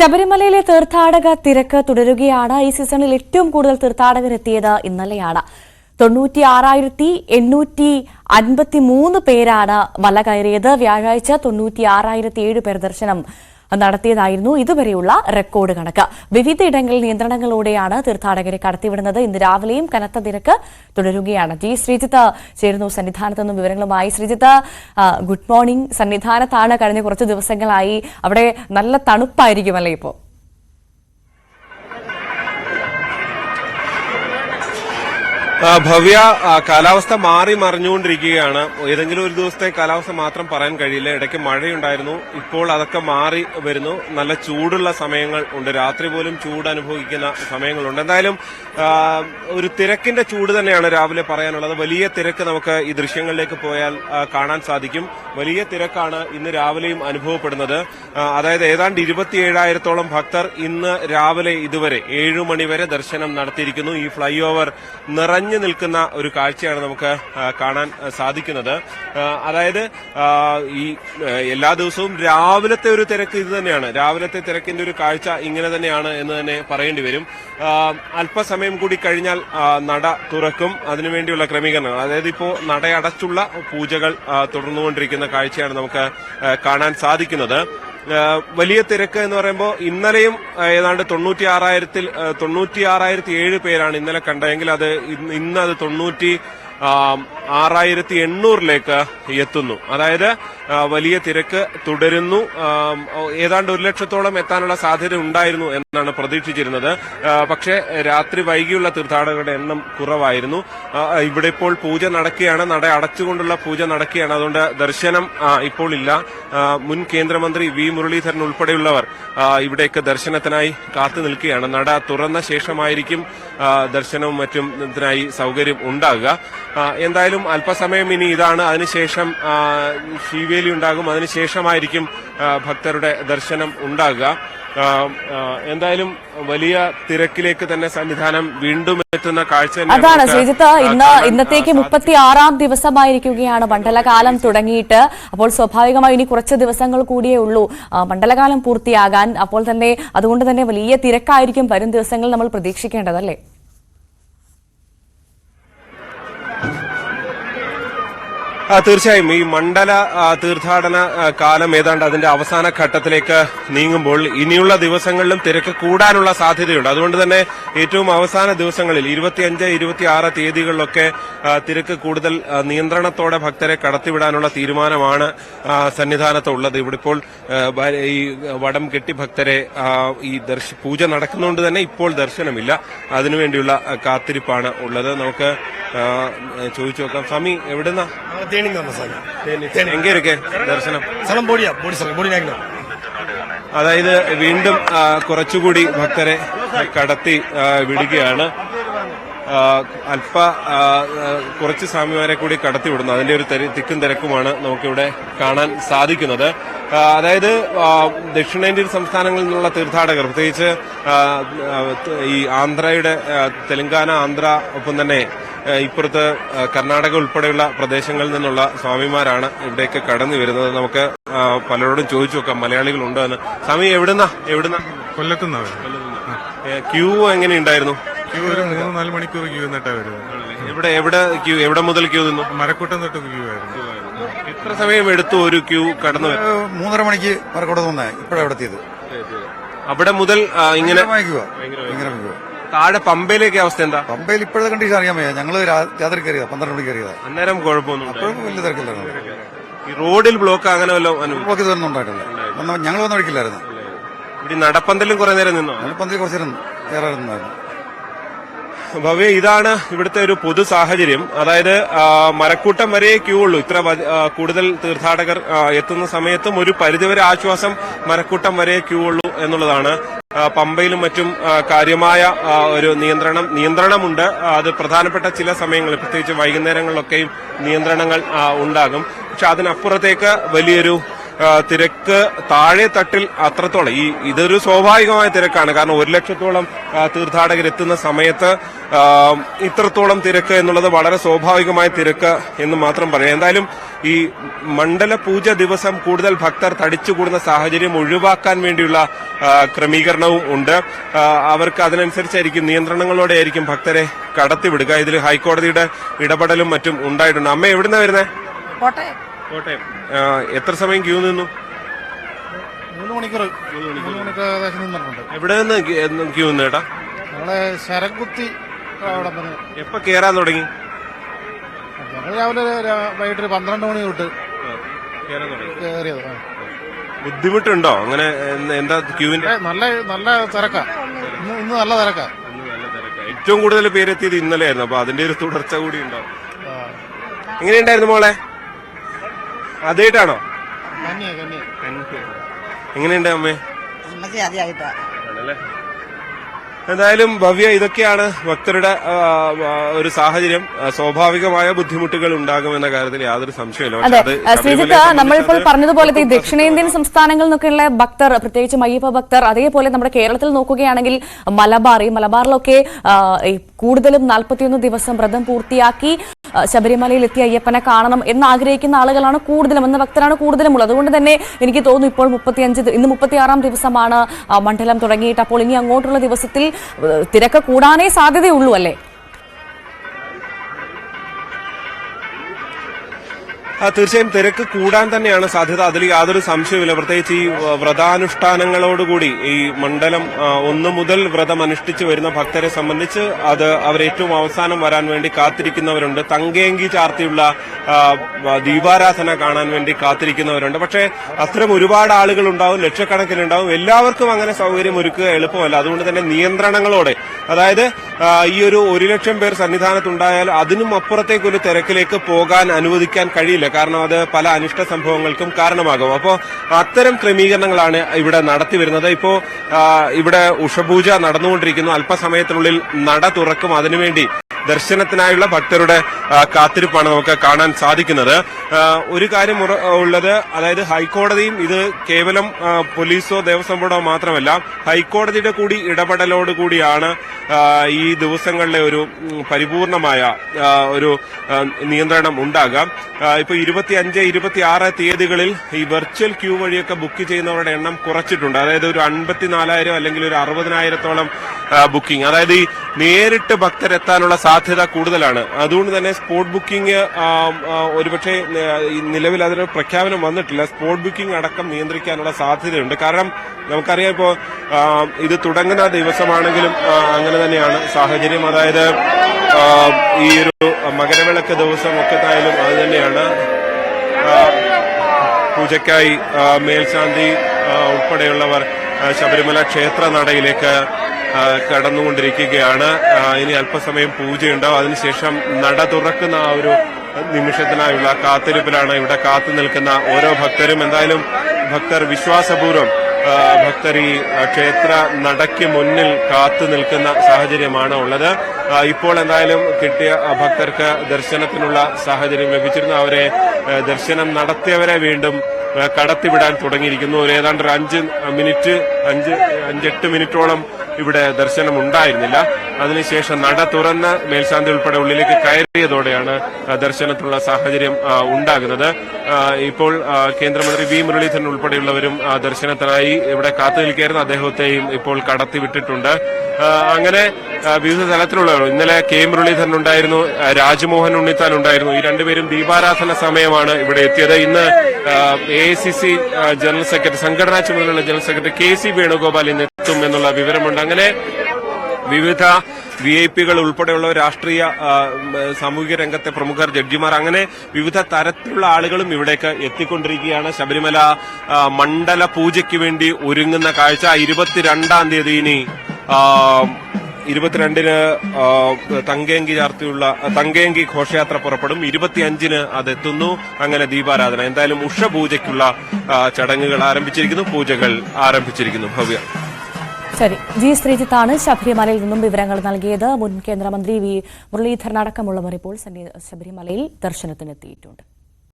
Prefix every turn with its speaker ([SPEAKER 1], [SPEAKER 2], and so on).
[SPEAKER 1] ശബരിമലയിലെ തീർത്ഥാടക തിരക്ക് തുടരുകയാണ്. ഈ സീസണിൽ ഏറ്റവും കൂടുതൽ തീർത്ഥാടകർ എത്തിയത് ഇന്നലെയാണ്. തൊണ്ണൂറ്റി ആറായിരത്തി എണ്ണൂറ്റി അൻപത്തി മൂന്ന് പേരാണ് മല കയറിയത്. വ്യാഴാഴ്ച തൊണ്ണൂറ്റി ആറായിരത്തി ഏഴ് പേർ ദർശനം നടത്തിയതായിരുന്നു ഇതുവരെയുള്ള റെക്കോർഡ് കണക്ക്. വിവിധയിടങ്ങളിൽ നിയന്ത്രണങ്ങളോടെയാണ് തീർത്ഥാടകരെ കടത്തിവിടുന്നത്. ഇന്ന് രാവിലെയും കനത്ത നിരക്ക് തുടരുകയാണ്. ജി ശ്രീജിത്ത് ചേരുന്നു സന്നിധാനത്ത് നിന്നും വിവരങ്ങളുമായി. Sreejith good morning. സന്നിധാനത്താണ് കഴിഞ്ഞ കുറച്ച് ദിവസങ്ങളായി. അവിടെ നല്ല തണുപ്പായിരിക്കുമല്ലേ ഇപ്പോൾ
[SPEAKER 2] ഭവ്യ കാലാവസ്ഥ മാറി മറിഞ്ഞുകൊണ്ടിരിക്കുകയാണ്. ഏതെങ്കിലും ഒരു ദിവസത്തെ കാലാവസ്ഥ മാത്രം പറയാൻ കഴിയില്ല. ഇടയ്ക്ക് മഴയുണ്ടായിരുന്നു. ഇപ്പോൾ അതൊക്കെ മാറി വരുന്നു. നല്ല ചൂടുള്ള സമയങ്ങൾ ഉണ്ട്. രാത്രി പോലും ചൂട് അനുഭവിക്കുന്ന സമയങ്ങളുണ്ട്. എന്തായാലും ഒരു തിരക്കിന്റെ ചൂട് തന്നെയാണ് രാവിലെ പറയാനുള്ളത്. വലിയ തിരക്ക് നമുക്ക് ഈ ദൃശ്യങ്ങളിലേക്ക് പോയാൽ കാണാൻ സാധിക്കും. വലിയ തിരക്കാണ് ഇന്ന് രാവിലെയും അനുഭവപ്പെടുന്നത്. അതായത് ഏതാണ്ട് ഇരുപത്തിയേഴായിരത്തോളം ഭക്തർ ഇന്ന് രാവിലെ ഇതുവരെ ഏഴു മണിവരെ ദർശനം നടത്തിയിരിക്കുന്നു. ഈ ഫ്ലൈ ഓവർ നിറഞ്ഞു നിൽക്കുന്ന ഒരു കാഴ്ചയാണ് നമുക്ക് കാണാൻ സാധിക്കുന്നത്. അതായത് ഈ എല്ലാ ദിവസവും രാവിലത്തെ ഒരു തിരക്ക് ഇത് തന്നെയാണ്. രാവിലത്തെ തിരക്കിന്റെ ഒരു കാഴ്ച ഇങ്ങനെ തന്നെയാണ് എന്ന് തന്നെ പറയേണ്ടി വരും. അല്പസമയം കൂടി കഴിഞ്ഞാൽ നട തുറക്കും. അതിനുവേണ്ടിയുള്ള ക്രമീകരണങ്ങൾ അതായത് ഇപ്പോൾ നടയടച്ചുള്ള പൂജകൾ തുടർന്നുകൊണ്ടിരിക്കുന്ന കാഴ്ചയാണ് നമുക്ക് കാണാൻ സാധിക്കുന്നത്. വലിയ തിരക്ക് എന്ന് പറയുമ്പോൾ ഇന്നലെയും ഏതാണ്ട് തൊണ്ണൂറ്റി ആറായിരത്തിൽ തൊണ്ണൂറ്റി ആറായിരത്തി ഏഴ് പേരാണ് ഇന്നലെ കണ്ടതെങ്കിൽ അത് ഇന്ന് അത് തൊണ്ണൂറ്റി ആറായിരത്തി എണ്ണൂറിലേക്ക് എത്തുന്നു. അതായത് വലിയ തിരക്ക് തുടരുന്നു. ഏതാണ്ട് ഒരു ലക്ഷത്തോളം എത്താനുള്ള സാധ്യത ഉണ്ടായിരുന്നു എന്നാണ് പ്രതീക്ഷിച്ചിരുന്നത്. പക്ഷേ രാത്രി വൈകിയുള്ള തീർത്ഥാടകരുടെ എണ്ണം കുറവായിരുന്നു. ഇവിടെ ഇപ്പോൾ പൂജ നടക്കുകയാണ്. നട അടച്ചുകൊണ്ടുള്ള പൂജ നടക്കുകയാണ്. അതുകൊണ്ട് ദർശനം ഇപ്പോൾ ഇല്ല. മുൻ കേന്ദ്രമന്ത്രി വി. മുരളീധരൻ ഉൾപ്പെടെയുള്ളവർ ഇവിടേക്ക് ദർശനത്തിനായി കാത്തു നിൽക്കുകയാണ്. നട തുറന്ന ശേഷമായിരിക്കും ദർശനവും മറ്റും ഇതിനായി സൗകര്യം ഉണ്ടാകുക. എന്തായാലും അല്പസമയം ഇനി ഇതാണ്. അതിനുശേഷം ശീവേലി ഉണ്ടാകും. അതിനുശേഷമായിരിക്കും ഭക്തരുടെ ദർശനം ഉണ്ടാകുക. എന്തായാലും വലിയ തിരക്കിലേക്ക് തന്നെ സംവിധാനം വീണ്ടും എത്തുന്ന കാഴ്ച
[SPEAKER 1] അതാണ് ശ്രീജിത്ത് ഇന്ന് ഇന്നത്തേക്ക് മുപ്പത്തി ആറാം ദിവസമായിരിക്കുകയാണ് മണ്ഡലകാലം തുടങ്ങിയിട്ട്. അപ്പോൾ സ്വാഭാവികമായി ഇനി കുറച്ച് ദിവസങ്ങൾ കൂടിയേ ഉള്ളൂ. മണ്ഡലകാലം പൂർത്തിയാകാൻ. അപ്പോൾ തന്നെ അതുകൊണ്ട് തന്നെ വലിയ തിരക്കായിരിക്കും വരും ദിവസങ്ങൾ നമ്മൾ പ്രതീക്ഷിക്കേണ്ടതല്ലേ?
[SPEAKER 2] തീർച്ചയായും. ഈ മണ്ഡല തീർത്ഥാടന കാലം ഏതാണ്ട് അതിന്റെ അവസാന ഘട്ടത്തിലേക്ക് നീങ്ങുമ്പോൾ ഇനിയുള്ള ദിവസങ്ങളിലും തിരക്ക് കൂടാനുള്ള സാധ്യതയുണ്ട്. അതുകൊണ്ട് തന്നെ ഏറ്റവും അവസാന ദിവസങ്ങളിൽ ഇരുപത്തിയഞ്ച് ഇരുപത്തിയാറ് തീയതികളിലൊക്കെ തിരക്ക് കൂടുതൽ നിയന്ത്രണത്തോടെ ഭക്തരെ കടത്തിവിടാനുള്ള തീരുമാനമാണ് സന്നിധാനത്ത് സന്നിധാനത്തുള്ളത് ഇവിടെ ഇപ്പോൾ ഈ വടം കെട്ടി ഭക്തരെ ഈ ദർശ പൂജ നടക്കുന്നതുകൊണ്ട് തന്നെ ഇപ്പോൾ ദർശനമില്ല. അതിനുവേണ്ടിയുള്ള കാത്തിരിപ്പാണ് ഉള്ളത്. നമുക്ക് ചോദിച്ചു നോക്കാം. സ്വാമി എവിടുന്നാ?
[SPEAKER 3] തേനി
[SPEAKER 2] എങ്കിലൊക്കെ ഇരിക്കേ ദർശനം.
[SPEAKER 3] സ്ഥലം ബോഡിയാ ബോഡി സ്ഥലം ബോഡി
[SPEAKER 2] അതായത് വീണ്ടും കുറച്ചുകൂടി ഭക്തരെ കടത്തി വിടുകയാണ്. അല്പ കുറച്ച് സ്വാമിമാരെ കൂടി കടത്തിവിടുന്നു. അതിന്റെ ഒരു തിക്കും തിരക്കുമാണ് നമുക്കിവിടെ കാണാൻ സാധിക്കുന്നത്. അതായത് ദക്ഷിണേന്ത്യൻ സംസ്ഥാനങ്ങളിൽ നിന്നുള്ള തീർത്ഥാടകർ പ്രത്യേകിച്ച് ഈ ആന്ധ്രയുടെ തെലങ്കാന ആന്ധ്ര ഒപ്പം തന്നെ ഇപ്പുറത്ത് കർണാടക ഉൾപ്പെടെയുള്ള പ്രദേശങ്ങളിൽ നിന്നുള്ള സ്വാമിമാരാണ് ഇവിടേക്ക് കടന്നു വരുന്നത്. നമുക്ക് പലരോടും ചോദിച്ചു നോക്കാം. മലയാളികളുണ്ടോ എന്ന്. സ്വാമി എവിടുന്നാ? എവിടുന്നാ?
[SPEAKER 4] കൊല്ലത്തുനിന്നാണ്.
[SPEAKER 2] ക്യൂ എങ്ങനെയുണ്ടായിരുന്നു
[SPEAKER 4] ക്യൂ ഒരു മൂന്ന് നാല് മണിക്കൂർ ക്യൂ നിന്നിട്ടാണ് വരുന്നത്.
[SPEAKER 2] എവിടെ എവിടെ ക്യൂ എവിടെ മുതൽ ക്യൂ നിന്നു?
[SPEAKER 4] മരക്കൂട്ടം തൊട്ട് ക്യൂ ആയിരുന്നു.
[SPEAKER 2] എത്ര സമയം എടുത്തു ഒരു ക്യൂ കടന്നു വരാൻ?
[SPEAKER 5] ഏഹ് മൂന്നര മണിക്ക് മരക്കോട്ടത്ത് വന്നേ ഇപ്പോഴാണ് എവിടെ എത്തിയത്.
[SPEAKER 2] അവിടെ മുതൽ ആ, ഇങ്ങനെ
[SPEAKER 5] ഭയങ്കര ഭയങ്കര ഭയങ്കര
[SPEAKER 2] താഴെ പമ്പയിലേക്ക് അവസ്ഥ എന്താ?
[SPEAKER 5] പമ്പയിൽ ഇപ്പോഴത്തെ കണ്ടീഷൻ അറിയാൻ വയ്യ. ഞങ്ങൾ രാ- രാത്രി കയറിയതാ പന്ത്രണ്ട് മണിക്ക് കയറിയതാ.
[SPEAKER 2] അന്നേരം കുഴപ്പമൊന്നും
[SPEAKER 5] അപ്പോഴും വലിയ തിരക്കില്ലായിരുന്നു
[SPEAKER 2] ഈ റോഡിൽ ബ്ലോക്ക് അങ്ങനെ വല്ലതും അനുഭവം
[SPEAKER 5] ബ്ലോക്ക് ഇതൊന്നും ഉണ്ടായിട്ടില്ല. വന്ന ഞങ്ങൾ വന്ന വഴിക്കില്ലായിരുന്നു.
[SPEAKER 2] ഇവിടെ ഈ നടപ്പന്തലും കുറെ നേരം നിന്നോ?
[SPEAKER 5] നടപ്പന്തലും പന്തിൽ കുറച്ച് നേരം കയറാൻ നിന്നായിരുന്നു.
[SPEAKER 2] ഭവ്യ ഇതാണ് ഇവിടുത്തെ ഒരു പൊതു സാഹചര്യം. അതായത് മരക്കൂട്ടം വരെ ക്യൂ ഉള്ളൂ. ഇത്ര കൂടുതൽ തീർത്ഥാടകർ എത്തുന്ന സമയത്തും ഒരു പരിധിവരെ ആശ്വാസം മരക്കൂട്ടം വരെ ക്യൂ ഉള്ളൂ എന്നുള്ളതാണ്. പമ്പയിലും മറ്റും കാര്യമായ ഒരു നിയന്ത്രണം നിയന്ത്രണമുണ്ട്. അത് പ്രധാനപ്പെട്ട ചില സമയങ്ങളിൽ പ്രത്യേകിച്ച് വൈകുന്നേരങ്ങളിലൊക്കെയും നിയന്ത്രണങ്ങൾ ഉണ്ടാകും. പക്ഷെ അതിനപ്പുറത്തേക്ക് വലിയൊരു തിരക്ക് താഴെ തട്ടിൽ അത്രത്തോളം. ഈ ഇതൊരു സ്വാഭാവികമായ തിരക്കാണ്. കാരണം ഒരു ലക്ഷത്തോളം തീർത്ഥാടകർ എത്തുന്ന സമയത്ത് ഇത്രത്തോളം തിരക്ക് എന്നുള്ളത് വളരെ സ്വാഭാവികമായ തിരക്ക് എന്ന് മാത്രം പറയാം. എന്തായാലും ഈ മണ്ഡല പൂജ ദിവസം കൂടുതൽ ഭക്തർ തടിച്ചുകൂടുന്ന സാഹചര്യം ഒഴിവാക്കാൻ വേണ്ടിയുള്ള ക്രമീകരണവും ഉണ്ട്. അവർക്ക് അതിനനുസരിച്ചായിരിക്കും നിയന്ത്രണങ്ങളോടെ ആയിരിക്കും ഭക്തരെ കടത്തിവിടുക. ഇതിൽ ഹൈക്കോടതിയുടെ ഇടപെടലും മറ്റും ഉണ്ടായിട്ടുണ്ട്. അമ്മ എവിടുന്ന വരുന്നത്
[SPEAKER 6] കോട്ടയം
[SPEAKER 2] എത്ര സമയം ക്യൂ നിന്നു?
[SPEAKER 7] മൂന്ന് മണിക്കൂർ. മൂന്ന് മണിക്കൂർ. ഏകദേശം നിന്നിട്ടുണ്ട്.
[SPEAKER 2] എവിടെ നിന്ന് ക്യൂ നിന്ന് ചേട്ടാ
[SPEAKER 7] നമ്മളെ ശരക്കുത്തി അവിടെ
[SPEAKER 2] എപ്പോ കേറാൻ തുടങ്ങി?
[SPEAKER 7] ഞങ്ങൾ രാവിലെ വൈകിട്ട് ഒരു പന്ത്രണ്ട് മണി തൊട്ട് കയറിയത്.
[SPEAKER 2] ബുദ്ധിമുട്ടുണ്ടോ? അങ്ങനെ എന്ത് ക്യൂവിന്റെ?
[SPEAKER 7] നല്ല നല്ല തിരക്കാ. ഇന്ന് ഇന്ന് നല്ല തിരക്കാ.
[SPEAKER 2] ഏറ്റവും കൂടുതൽ പേരെത്തിയത് ഇന്നലെയായിരുന്നു. അപ്പൊ അതിന്റെ ഒരു തുടർച്ച കൂടി
[SPEAKER 7] ഉണ്ടോ.
[SPEAKER 2] എങ്ങനെയുണ്ടായിരുന്നു മോളെ?
[SPEAKER 7] കന്യ
[SPEAKER 2] എങ്ങനെയുണ്ട് അമ്മേ? ആണല്ലേ? എന്തായാലും ഭവ്യ ഇതൊക്കെയാണ് ഭക്തരുടെ ഒരു സാഹചര്യം. സ്വാഭാവികമായ ബുദ്ധിമുട്ടുകൾ ഉണ്ടാകുമെന്ന കാര്യത്തിൽ യാതൊരു സംശയമില്ല
[SPEAKER 1] ശ്രീജിത്ത് നമ്മളിപ്പോൾ പറഞ്ഞതുപോലെ ഈ ദക്ഷിണേന്ത്യൻ സംസ്ഥാനങ്ങളിൽ നിന്നൊക്കെയുള്ള ഭക്തർ പ്രത്യേകിച്ച് അയ്യപ്പ ഭക്തർ അതേപോലെ നമ്മുടെ കേരളത്തിൽ നോക്കുകയാണെങ്കിൽ മലബാർ ഈ മലബാറിലൊക്കെ ഈ കൂടുതലും നാൽപ്പത്തിയൊന്ന് ദിവസം വ്രതം പൂർത്തിയാക്കി ശബരിമലയിൽ എത്തിയ അയ്യപ്പനെ കാണണം എന്ന് ആഗ്രഹിക്കുന്ന ആളുകളാണ് കൂടുതലും എന്ന ഭക്തരാണ് കൂടുതലും ഉള്ളത് അതുകൊണ്ട് തന്നെ എനിക്ക് തോന്നുന്നു ഇപ്പോൾ മുപ്പത്തിയഞ്ച് ഇന്ന് മുപ്പത്തിയാറാം ദിവസമാണ് മണ്ഡലം തുടങ്ങിയിട്ട്. അപ്പോൾ ഇനി അങ്ങോട്ടുള്ള ദിവസത്തിൽ തിരക്ക് കൂടാനേ സാധ്യതയുള്ളൂ അല്ലേ?
[SPEAKER 2] തീർച്ചയായും തിരക്ക് കൂടാൻ തന്നെയാണ് സാധ്യത. അതിൽ യാതൊരു സംശയവുമില്ല. പ്രത്യേകിച്ച് ഈ വ്രതാനുഷ്ഠാനങ്ങളോടുകൂടി ഈ മണ്ഡലം ഒന്നു മുതൽ വ്രതം അനുഷ്ഠിച്ചു വരുന്ന ഭക്തരെ സംബന്ധിച്ച് അത് അവരേറ്റവും അവസാനം വരാൻ വേണ്ടി കാത്തിരിക്കുന്നവരുണ്ട്. തങ്കേങ്കി ചാർത്തിയുള്ള ദീപാരാധന കാണാൻ വേണ്ടി കാത്തിരിക്കുന്നവരുണ്ട്. പക്ഷേ അത്തരം ഒരുപാട് ആളുകൾ ഉണ്ടാവും ലക്ഷക്കണക്കിനുണ്ടാവും. എല്ലാവർക്കും അങ്ങനെ സൗകര്യം ഒരുക്കുക എളുപ്പമല്ല. അതുകൊണ്ട് തന്നെ നിയന്ത്രണങ്ങളോടെ അതായത് ഈ ഒരു ഒരു ലക്ഷം പേർ സന്നിധാനത്തുണ്ടായാൽ അതിനും അപ്പുറത്തേക്ക് ഒരു തിരക്കിലേക്ക് പോകാൻ അനുവദിക്കാൻ കഴിയില്ല. കാരണം അത് പല അനിഷ്ട സംഭവങ്ങൾക്കും കാരണമാകും. അപ്പോൾ അത്തരം ക്രമീകരണങ്ങളാണ് ഇവിടെ നടത്തി വരുന്നത്. ഇപ്പോൾ ഇവിടെ ഉഷപൂജ നടന്നുകൊണ്ടിരിക്കുന്നു. അല്പസമയത്തിനുള്ളിൽ നട തുറക്കും. അതിനുവേണ്ടി ദർശനത്തിനായുള്ള ഭക്തരുടെ കാത്തിരിപ്പാണ് നമുക്ക് കാണാൻ സാധിക്കുന്നത്. ഒരു കാര്യം ഉള്ളത് അതായത് ഹൈക്കോടതിയും ഇത് കേവലം പോലീസോ ദേവസ്വം ബോർഡോ മാത്രമല്ല ഹൈക്കോടതിയുടെ കൂടി ഇടപെടലോട് കൂടിയാണ് ഈ ദിവസങ്ങളിലെ ഒരു പരിപൂർണമായ ഒരു നിയന്ത്രണം ഉണ്ടാകാം. ഇപ്പൊ ഇരുപത്തി അഞ്ച് ഇരുപത്തി ആറ് തീയതികളിൽ ഈ വെർച്വൽ ക്യൂ വഴിയൊക്കെ ബുക്ക് ചെയ്യുന്നവരുടെ എണ്ണം കുറച്ചിട്ടുണ്ട്. അതായത് ഒരു അൻപത്തിനാലായിരം അല്ലെങ്കിൽ ഒരു അറുപതിനായിരത്തോളം ബുക്കിംഗ്. അതായത് ഈ നേരിട്ട് ഭക്തരെത്താനുള്ള സാധ്യത കൂടുതലാണ്. അതുകൊണ്ട് തന്നെ സ്പോട്ട് ബുക്കിംഗ് ഒരുപക്ഷെ നിലവിൽ അതിന് പ്രഖ്യാപനം വന്നിട്ടില്ല. സ്പോട്ട് ബുക്കിംഗ് അടക്കം നിയന്ത്രിക്കാനുള്ള സാധ്യതയുണ്ട്. കാരണം നമുക്കറിയാം ഇപ്പോൾ ഇത് തുടങ്ങുന്ന ദിവസമാണെങ്കിലും അങ്ങനെ തന്നെയാണ് സാഹചര്യം. അതായത് ഈ ഒരു മകരവിളക്ക് ദിവസം ഒക്കെ ആയാലും അത് തന്നെയാണ്. പൂജയ്ക്കായി മേൽശാന്തി ഉൾപ്പെടെയുള്ളവർ ശബരിമല ക്ഷേത്ര നടയിലേക്ക് കടന്നുകൊണ്ടിരിക്കുകയാണ്. ഇനി അല്പസമയം പൂജയുണ്ടാവും. അതിനുശേഷം നട തുറക്കുന്ന ആ ഒരു നിമിഷത്തിനായുള്ള കാത്തിരിപ്പിലാണ് ഇവിടെ കാത്തു നിൽക്കുന്ന ഓരോ ഭക്തരും. എന്തായാലും ഭക്തർ വിശ്വാസപൂർവം ഭക്തർ ഈ ക്ഷേത്ര നടയ്ക്ക് മുന്നിൽ കാത്തു നിൽക്കുന്ന സാഹചര്യമാണ് ഉള്ളത്. ഇപ്പോൾ എന്തായാലും കിട്ടിയ ഭക്തർക്ക് ദർശനത്തിനുള്ള സാഹചര്യം ലഭിച്ചിരുന്നു. അവരെ ദർശനം നടത്തിയവരെ വീണ്ടും കടത്തിവിടാൻ തുടങ്ങിയിരിക്കുന്നു. ഒരു ഏതാണ്ട് ഒരു അഞ്ച് മിനിറ്റ് അഞ്ച് അഞ്ചെട്ട് മിനിറ്റോളം ഇവിടെ ദർശനം ഉണ്ടായിരുന്നില്ല അതിനുശേഷം നട തുറന്ന് മേൽശാന്തി ഉൾപ്പെടെ ഉള്ളിലേക്ക് കയറിയതോടെയാണ് ദർശനത്തിനുള്ള സാഹചര്യം ഉണ്ടാകുന്നത്. ഇപ്പോൾ കേന്ദ്രമന്ത്രി വി. മുരളീധരൻ ഉൾപ്പെടെയുള്ളവരും ദർശനത്തിനായി ഇവിടെ കാത്തു നിൽക്കുകയായിരുന്നു. അദ്ദേഹത്തെയും ഇപ്പോൾ കടത്തിവിട്ടിട്ടുണ്ട് അങ്ങനെ വിവിധ തലത്തിലുള്ളവർ ഇന്നലെ കെ. മുരളീധരൻ ഉണ്ടായിരുന്നു രാജ്മോഹൻ ഉണ്ണിത്താൻ ഉണ്ടായിരുന്നു. ഈ രണ്ടുപേരും ദീപാരാധന സമയമാണ് ഇവിടെ എത്തിയത്. ഇന്ന് എ ജനറൽ സെക്രട്ടറി സംഘടനാ ചുമതലയുള്ള general secretary K C Venugopal ഇന്ന് എത്തും എന്നുള്ള വിവരമുണ്ട്. അങ്ങനെ വിവിധ വി ഐ പികൾ ഉൾപ്പെടെയുള്ള രാഷ്ട്രീയ സാമൂഹിക രംഗത്തെ പ്രമുഖർ ജഡ്ജിമാർ അങ്ങനെ വിവിധ തരത്തിലുള്ള ആളുകളും ഇവിടേക്ക് എത്തിക്കൊണ്ടിരിക്കുകയാണ്. ശബരിമല മണ്ഡല പൂജയ്ക്ക് വേണ്ടി ഒരുങ്ങുന്ന കാഴ്ച ഇരുപത്തിരണ്ടാം തീയതി ഇനി ഇരുപത്തിരണ്ടിന് തങ്കേങ്കി ചാർത്തിയുള്ള തങ്കേങ്കി ഘോഷയാത്ര പുറപ്പെടും. ഇരുപത്തിയഞ്ചിന് അതെത്തുന്നു. അങ്ങനെ ദീപാരാധന. എന്തായാലും ഉഷപൂജയ്ക്കുള്ള പൂജയ്ക്കുള്ള ചടങ്ങുകൾ ആരംഭിച്ചിരിക്കുന്നു. പൂജകൾ ആരംഭിച്ചിരിക്കുന്നു. ഭവ്യ.
[SPEAKER 1] ശരി. ജി ശ്രീജിത്താണ് ശബരിമലയിൽ നിന്നും വിവരങ്ങൾ നൽകിയത്. മുൻ കേന്ദ്രമന്ത്രി വി മുരളീധരൻ അടക്കമുള്ളവർ ഇപ്പോൾ ശബരിമലയിൽ ദർശനത്തിനെത്തിയിട്ടുണ്ട്.